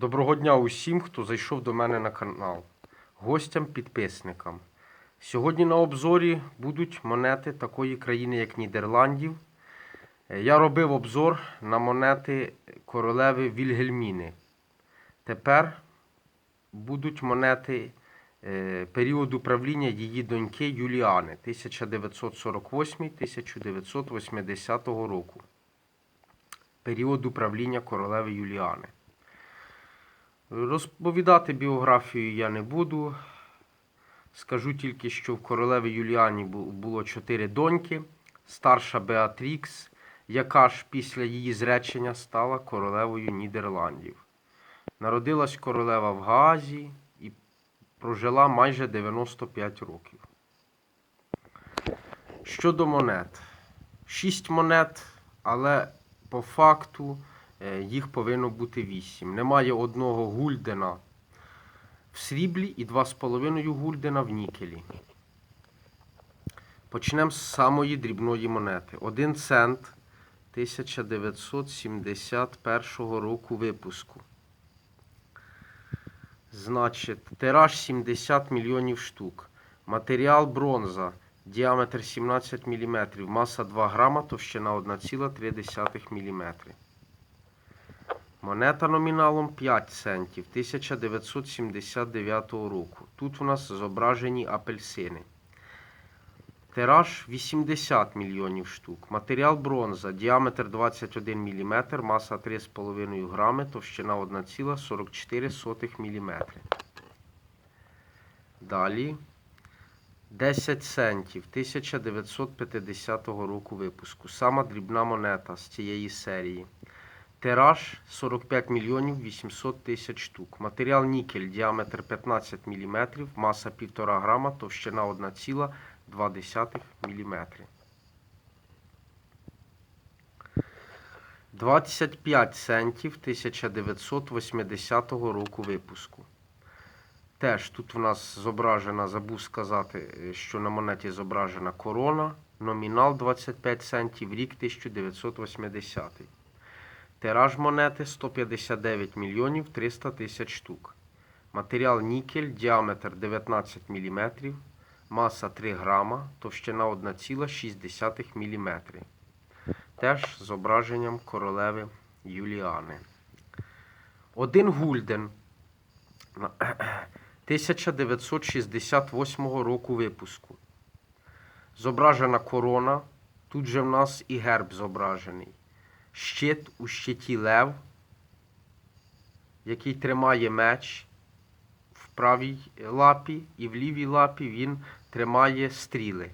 Доброго дня усім, хто зайшов до мене на канал, гостям, підписникам. Сьогодні на обзорі будуть монети такої країни, як Нідерландів. Е, Я робив обзор на монети королеви Вільгельміни. Тепер будуть монети е, періоду правління її доньки Юліани 1948-1980 року. Період управління королеви Юліани. Розповідати біографію я не буду. Скажу тільки, що в королеві Юліані було чотири доньки, старша Беатрікс, яка ж після її зречення стала королевою Нідерландів. Народилась королева в Гаазі і прожила майже 95 років. Щодо монет. Шість монет, але по факту їх повинно бути вісім. Немає одного гульдена в сріблі і 2,5 гульдена в нікелі. Почнемо з самої дрібної монети. 1 цент 1971 року випуску. Значить, тираж 70 мільйонів штук. Матеріал бронза. Діаметр 17 мм, маса 2 грама, товщина 1,3 мм. Монета номіналом 5 центів 1979 року. Тут у нас зображені апельсини. Тираж 80 мільйонів штук. Матеріал бронза, діаметр 21 мм, маса 3,5 грами, товщина 1,44 мм. Далі 10 центів 1950 року випуску. Сама дрібна монета з цієї серії. Тираж 45 мільйонів 800 тисяч штук. Матеріал нікель, діаметр 15 мм, маса 1,5 грама, товщина 1,2 мм. 25 центів 1980 року випуску. Теж тут в нас зображена, забув сказати, е, що на монеті зображена корона, номінал 25 центів, рік 1980. Тираж монети 159 мільйонів 300 тисяч штук. Матеріал нікель, діаметр 19 мм, маса 3 грама, товщина 1,6 мм. Теж зображенням королеви Юліани. Один гульден 1968 року випуску. Зображена корона. Тут же в нас і герб зображений. Щит у щиті лев, який тримає меч в правій лапі, і в лівій лапі він тримає стріли.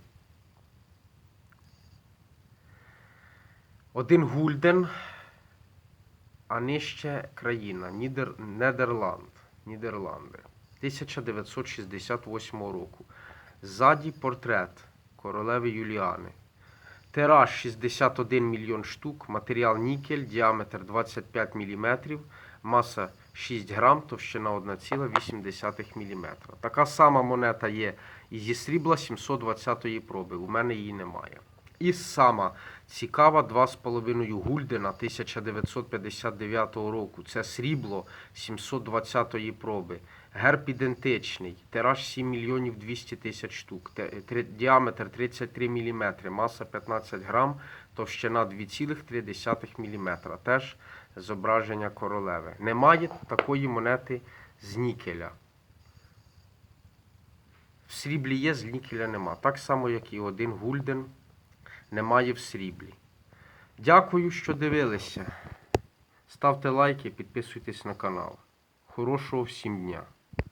Один гульден, а нижче країна Нідер... Нідерланд. Нідерланди. 1968 року. Ззаді портрет королеви Юліани. Тираж 61 мільйон штук, матеріал нікель, діаметр 25 мм, маса 6 грам, товщина 1,8 мм. Така сама монета є і зі срібла 720-ї проби. У мене її немає. І сама цікава 2,5 гульдена 1959 року. Це срібло 720-ї проби. Герб ідентичний. Тираж 7 мільйонів 200 тисяч штук. Діаметр 33 мм, маса 15 грам, товщина 2,3 мм. Теж зображення королеви. Немає такої монети з нікеля. В сріблі є, з нікеля нема. Так само, як і один гульден немає в сріблі. Дякую, що дивилися. Ставте лайки, підписуйтесь на канал. Хорошого всім дня!